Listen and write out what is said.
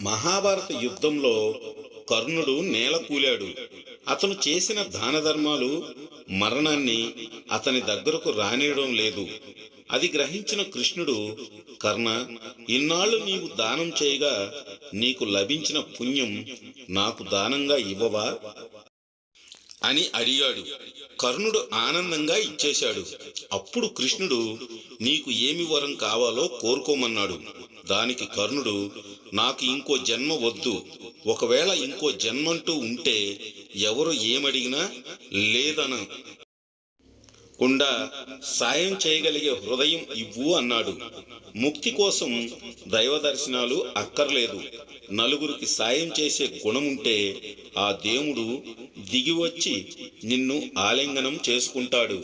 మహాభారత యుద్ధంలో కర్ణుడు నేల కూలాడు. అతను చేసిన దాన ధర్మాలు మరణాన్ని అతని దగ్గరకు రానియడం లేదు. అది గ్రహించిన కృష్ణుడు కర్ణ ఇన్నాళ్ళు నీవు దానం చేయగా నీకు లభించిన పుణ్యం నాకు దానంగా ఇవ్వవా అని అడిగాడు. కర్ణుడు ఆనందంగా ఇచ్చేశాడు. అప్పుడు కృష్ణుడు నీకు ఏమి వరం కావాలో కోరుకోమన్నాడు. దానికి కర్ణుడు నాకు ఇంకో జన్మ వద్దు. ఒకవేళ ఇంకో జన్మంటూ ఉంటే ఎవరు ఏమడిగినా లేదను. కుండా సాయం చేయగలిగే హృదయం ఇవ్వు అన్నాడు. ముక్తి కోసం దైవ దర్శనాలు అక్కర్లేదు. నలుగురికి సాయం చేసే గుణముంటే ఆ దేవుడు దిగివచ్చి నిన్ను ఆలింగనం చేసుకుంటాడు.